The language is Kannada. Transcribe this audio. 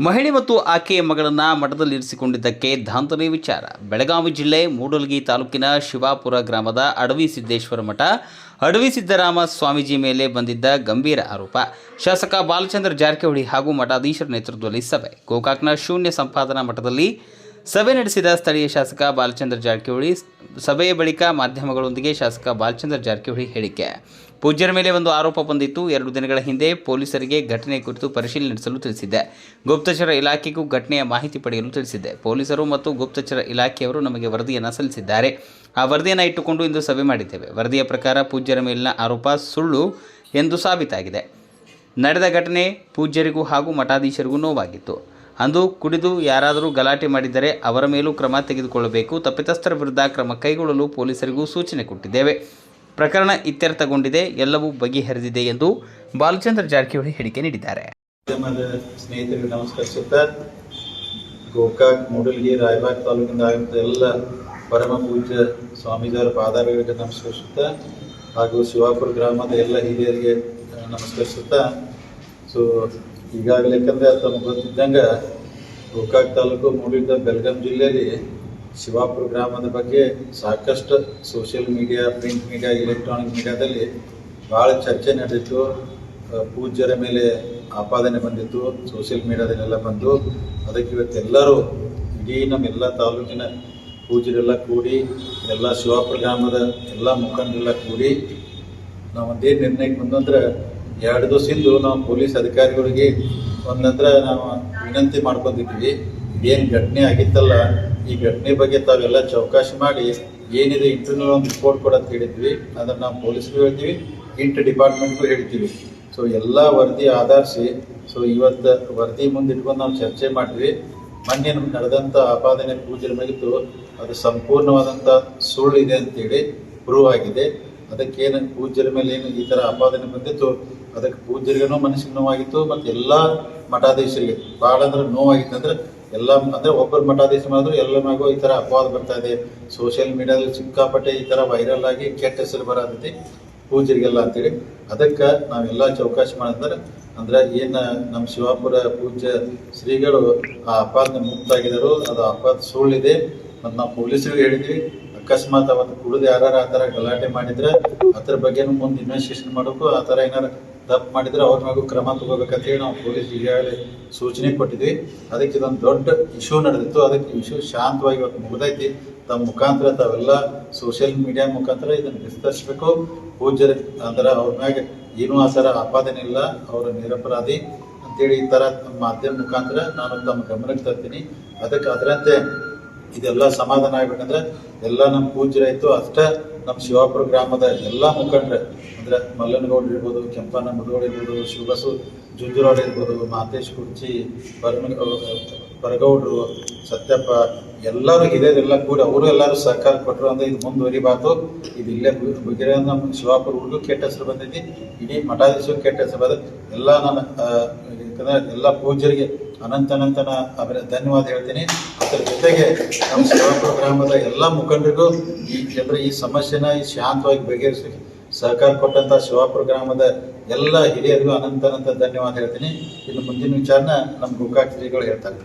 ಮಹಿಳೆ ಮತ್ತು ಆಕೆಯ ಮಗಳನ್ನ ಮಠದಲ್ಲಿರಿಸಿಕೊಂಡಿದ್ದಕ್ಕೆ ದಾಂತನೇ ವಿಚಾರ. ಬೆಳಗಾವಿ ಜಿಲ್ಲೆ ಮೂಡಲಗಿ ತಾಲೂಕಿನ ಶಿವಾಪುರ ಗ್ರಾಮದ ಅಡವಿ ಸಿದ್ದೇಶ್ವರ ಮಠ, ಅಡವಿ ಸಿದ್ದರಾಮ ಸ್ವಾಮೀಜಿ ಮೇಲೆ ಬಂದಿದ್ದ ಗಂಭೀರ ಆರೋಪ. ಶಾಸಕ ಬಾಲಚಂದ್ರ ಜಾರಕಿಹೊಳಿ ಹಾಗೂ ಮಠಾಧೀಶರ ನೇತೃತ್ವದಲ್ಲಿ ಸಭೆ. ಗೋಕಾಕ್ನ ಶೂನ್ಯ ಸಂಪಾದನಾ ಮಠದಲ್ಲಿ ಸಭೆ ನಡೆಸಿದ ಸ್ಥಳೀಯ ಶಾಸಕ ಬಾಲಚಂದ್ರ ಜಾರಕಿಹೊಳಿ, ಸಭೆಯ ಬಳಿಕ ಮಾಧ್ಯಮಗಳೊಂದಿಗೆ ಶಾಸಕ ಬಾಲಚಂದ್ರ ಜಾರಕಿಹೊಳಿ ಹೇಳಿಕೆ. ಪೂಜ್ಯರ ಮೇಲೆ ಒಂದು ಆರೋಪ ಬಂದಿತ್ತು. ಎರಡು ದಿನಗಳ ಹಿಂದೆ ಪೊಲೀಸರಿಗೆ ಘಟನೆ ಕುರಿತು ಪರಿಶೀಲನೆ ನಡೆಸಲು ತಿಳಿಸಿದ್ದೆ. ಗುಪ್ತಚರ ಇಲಾಖೆಗೂ ಘಟನೆಯ ಮಾಹಿತಿ ಪಡೆಯಲು ತಿಳಿಸಿದ್ದೆ. ಪೊಲೀಸರು ಮತ್ತು ಗುಪ್ತಚರ ಇಲಾಖೆಯವರು ನಮಗೆ ವರದಿಯನ್ನು ಸಲ್ಲಿಸಿದ್ದಾರೆ. ಆ ವರದಿಯನ್ನು ಇಟ್ಟುಕೊಂಡು ಇಂದು ಸಭೆ ಮಾಡಿದ್ದೇವೆ. ವರದಿಯ ಪ್ರಕಾರ ಪೂಜ್ಯರ ಮೇಲಿನ ಆರೋಪ ಸುಳ್ಳು ಎಂದು ಸಾಬೀತಾಗಿದೆ. ನಡೆದ ಘಟನೆ ಪೂಜ್ಯರಿಗೂ ಹಾಗೂ ಮಠಾಧೀಶರಿಗೂ ನೋವಾಗಿತ್ತು. ಅಂದು ಕುಡಿದು ಯಾರಾದರೂ ಗಲಾಟೆ ಮಾಡಿದರೆ ಅವರ ಮೇಲೂ ಕ್ರಮ ತೆಗೆದುಕೊಳ್ಳಬೇಕು. ತಪ್ಪಿತಸ್ಥರ ವಿರುದ್ಧ ಕ್ರಮ ಕೈಗೊಳ್ಳಲು ಪೊಲೀಸರಿಗೂ ಸೂಚನೆ ಕೊಟ್ಟಿದ್ದೇವೆ. ಪ್ರಕರಣ ಇತ್ಯರ್ಥಗೊಂಡಿದೆ, ಎಲ್ಲವೂ ಬಗೆಹರಿದಿದೆ ಎಂದು ಬಾಲಚಂದ್ರ ಜಾರಕಿಹೊಳಿ ಹೇಳಿಕೆ ನೀಡಿದ್ದಾರೆ. ಸ್ನೇಹಿತರಿಗೆ ನಮಸ್ಕರಿಸುತ್ತಾ ಗೋಕಾಕ್, ಮೂಡಲಗಿ, ರಾಯಬಾಗ್ ತಾಲೂಕಿಂದ ಎಲ್ಲ ಪರಮ ಪೂಜ್ಯ ಸ್ವಾಮೀಜಿಯವರ ಪಾದಾರಗಳಿಗೆ ನಮಸ್ಕರಿಸುತ್ತಾ ಹಾಗೂ ಶಿವಾಪುರ ಗ್ರಾಮದ ಎಲ್ಲ ಹಿರಿಯರಿಗೆ ನಮಸ್ಕರಿಸುತ್ತಾ, ಸೊ, ಈಗಾಗಲೇ ಯಾಕಂದರೆ ತಮಗೆ ಗೊತ್ತಿದ್ದಂಗೆ ಗೋಕಾಕ್ ತಾಲೂಕು ಮೂಡಿದ ಬೆಳಗಾಂ ಜಿಲ್ಲೆಯಲ್ಲಿ ಶಿವಾಪುರ ಗ್ರಾಮದ ಬಗ್ಗೆ ಸಾಕಷ್ಟು social media print media electronic ಮೀಡಿಯಾದಲ್ಲಿ ಭಾಳ ಚರ್ಚೆ ನಡೆದಿತ್ತು. ಪೂಜ್ಯರ ಮೇಲೆ ಆಪಾದನೆ ಬಂದಿತ್ತು. ಸೋಷಿಯಲ್ ಮೀಡಿಯಾದಲ್ಲೆಲ್ಲ ಬಂದು ಅದಕ್ಕೆ ಇವತ್ತೆಲ್ಲರೂ ಇಡೀ ನಮ್ಮೆಲ್ಲ ತಾಲೂಕಿನ ಪೂಜರೆಲ್ಲ ಕೂಡಿ, ಎಲ್ಲ ಶಿವಾಪುರ ಗ್ರಾಮದ ಎಲ್ಲ ಮುಖಂಡರೆಲ್ಲ ಕೂಡಿ ನಾವು ಒಂದೇ ನಿರ್ಣಯಕ್ಕೆ ಬಂದು ಅಂದ್ರೆ ಎರಡು ದಿವಸದಿಂದ ನಾವು ಪೊಲೀಸ್ ಅಧಿಕಾರಿಗಳಿಗೆ ಒಂದಂದ್ರೆ ನಾವು ವಿನಂತಿ ಮಾಡ್ಕೊಂಡಿದ್ವಿ. ಏನು ಘಟನೆ ಆಗಿತ್ತಲ್ಲ, ಈ ಘಟನೆ ಬಗ್ಗೆ ತಾವೆಲ್ಲ ಚೌಕಾಶಿ ಮಾಡಿ, ಏನಿದೆ ಇಂಟರ್ನಲ್ ಒಂದು ರಿಪೋರ್ಟ್ ಕೊಡೋದು ಹೇಳಿದ್ವಿ. ಅದನ್ನು ನಾವು ಪೊಲೀಸ್ಗೂ ಹೇಳ್ತೀವಿ ಇಂಟರ್ ಡಿಪಾರ್ಟ್ಮೆಂಟ್ಗೂ ಹೇಳ್ತೀವಿ. ಸೊ ಎಲ್ಲ ವರದಿ ಆಧರಿಸಿ ಸೊ ಇವತ್ತು ವರದಿ ಮುಂದೆ ಇಟ್ಕೊಂಡು ನಾವು ಚರ್ಚೆ ಮಾಡಿದ್ವಿ ಮೊನ್ನೆ ನಡೆದಂಥ ಆಪಾದನೆ ಪೂಜೆ ಮುಗಿತು, ಅದು ಸಂಪೂರ್ಣವಾದಂಥ ಸುಳ್ಳು ಇದೆ ಅಂತೇಳಿ ಪ್ರೂವ್ ಆಗಿದೆ. ಅದಕ್ಕೇನು ಪೂಜ್ಯರ ಮೇಲೆ ಏನು ಈ ಥರ ಆಪಾದನೆ ಬಂದಿತ್ತು, ಅದಕ್ಕೆ ಪೂಜ್ಯರಿಗೂ ಮನಸ್ಸಿಗೆ ನೋವಾಗಿತ್ತು, ಮತ್ತು ಎಲ್ಲ ಮಠಾಧೀಶರಿಗೆ ಭಾಳ ಅಂದ್ರೆ ನೋವಾಗಿತ್ತು. ಅಂದ್ರೆ ಎಲ್ಲ ಅಂದ್ರೆ ಒಬ್ಬರು ಮಠಾಧೀಶ ಮಾಡಿದ್ರು ಎಲ್ಲ ಮಗು ಈ ಥರ ಅಪವಾದ ಬರ್ತಾ ಇದೆ. ಸೋಷಿಯಲ್ ಮೀಡಿಯಾದಲ್ಲಿ ಸಿಕ್ಕಾಪಟ್ಟೆ ಈ ಥರ ವೈರಲ್ ಆಗಿ ಕೆಟ್ಟ ಹೆಸರು ಬರತೈತಿ ಪೂಜರಿಗೆಲ್ಲ ಅಂತೇಳಿ ಅದಕ್ಕೆ ನಾವೆಲ್ಲ ಚೌಕಾಶಿ ಮಾಡಿದ್ರೆ ಅಂದ್ರೆ ಏನು ನಮ್ಮ ಶಿವಾಪುರ ಪೂಜ್ಯ ಶ್ರೀಗಳು ಆ ಅಪಾದ ಮುಕ್ತಾಗಿದ್ದರು, ಅದು ಅಪಾದ ಸುಳ್ಳಿದೆ. ಮತ್ತು ನಾವು ಪೊಲೀಸರಿಗೆ ಹೇಳಿದ್ವಿ. ಅಕಸ್ಮಾತ್ ಅವತ್ತು ಕುಡಿದು ಯಾರು ಆ ಥರ ಗಲಾಟೆ ಮಾಡಿದ್ರೆ ಅದ್ರ ಬಗ್ಗೆನೂ ಮುಂದೆ ಇನ್ವೆಸ್ಟಿಗೇಷನ್ ಮಾಡೋಕು ಆ ಥರ ಏನಾರು ತಪ್ಪು ಮಾಡಿದ್ರೆ ಅವ್ರ ಮಗು ಕ್ರಮ ತಗೋಬೇಕಂತೇಳಿ ನಾವು ಪೊಲೀಸ್ ಈಗಾಗಲೇ ಸೂಚನೆ ಕೊಟ್ಟಿದ್ವಿ. ಅದಕ್ಕೆ ಇದೊಂದು ದೊಡ್ಡ ಇಶ್ಯೂ ನಡೆದಿತ್ತು. ಅದಕ್ಕೆ ಇಶ್ಯೂ ಶಾಂತವಾಗಿ ಇವತ್ತು ಮುಗಿದೈತಿ. ತಮ್ಮ ಮುಖಾಂತರ ತಾವೆಲ್ಲ ಸೋಷಿಯಲ್ ಮೀಡಿಯಾ ಮುಖಾಂತರ ಇದನ್ನು ವಿಸ್ತರಿಸಬೇಕು. ಪೂಜ್ಯರ ಅಂದ್ರೆ ಅವ್ರ ಮ್ಯಾಗ ಏನೂ ಆ ಥರ ಆಪಾದನೆ ಇಲ್ಲ. ಅವರ ನಿರಪರಾಧಿ ಅಂತೇಳಿ ಈ ಥರ ಮಾಧ್ಯಮ ಮುಖಾಂತರ ನಾನು ತಮ್ಮ ಗಮನಕ್ಕೆ ತರ್ತೀನಿ. ಅದಕ್ಕೆ ಅದರಂತೆ ಇದೆಲ್ಲ ಸಮಾಧಾನ ಆಗ್ಬೇಕಂದ್ರೆ ಎಲ್ಲ ನಮ್ಮ ಪೂಜ್ಯರಾಯ್ತು ಅಷ್ಟೇ ನಮ್ಮ ಶಿವಾಪುರ ಗ್ರಾಮದ ಎಲ್ಲ ಮುಖಂಡರು. ಅಂದ್ರೆ ಮಲ್ಲನಗೌಡ್ರು ಇರ್ಬೋದು ಕೆಂಪನ ಮುದಗೌಡ ಇರ್ಬೋದು, ಶಿವಬಸು ಜುಂಜುರಾಡ್ ಇರ್ಬೋದು, ಮಾತೇಶ್ ಕುರ್ಚಿ ಪರಮ ಪರಗೌಡ್ರು ಸತ್ಯಪ್ಪ, ಎಲ್ಲರೂ ಹಿರಿಯರೆಲ್ಲ ಕೂಡ ಅವರು ಎಲ್ಲರೂ ಸಹಕಾರ ಕೊಟ್ಟರು ಅಂದ್ರೆ ಇದು ಮುಂದುವರಿಬಾರ್ದು. ಇದು ಇಲ್ಲೇ ಬಗೆರೆ ನಮ್ಮ ಶಿವಾಪುರ ಹುಡುಗರು ಕೆಟ್ಟ ಹೆಸರು ಬಂದೈತಿ, ಇಡೀ ಮಠಾಧೀಶರು ಕೆಟ್ಟ ಹೆಸರು ಬಂದ ಎಲ್ಲ ನನ್ನ ಯಾಕಂದ್ರೆ ಎಲ್ಲ ಪೂಜ್ಯರಿಗೆ ಅನಂತ ಅನಂತನ ಅವರ ಧನ್ಯವಾದ ಹೇಳ್ತೀನಿ. ಅದರ ಜೊತೆಗೆ ನಮ್ಮ ಶಿವಾಪುರ ಗ್ರಾಮದ ಎಲ್ಲ ಮುಖಂಡರಿಗೂ ಈ ಜನರು ಈ ಸಮಸ್ಯೆನ ಈ ಶಾಂತವಾಗಿ ಬಗೆಹರಿಸಿ ಸಹಕಾರ ಕೊಟ್ಟಂತ ಶಿವಾಪುರ ಗ್ರಾಮದ ಎಲ್ಲ ಹಿರಿಯರಿಗೂ ಅನಂತ ಅನಂತ ಧನ್ಯವಾದ ಹೇಳ್ತೀನಿ. ಇನ್ನು ಮುಂದಿನ ವಿಚಾರನ ನಮ್ಮ ಗೋಕಾಕ್ ಹೇಳ್ತಾರೆ.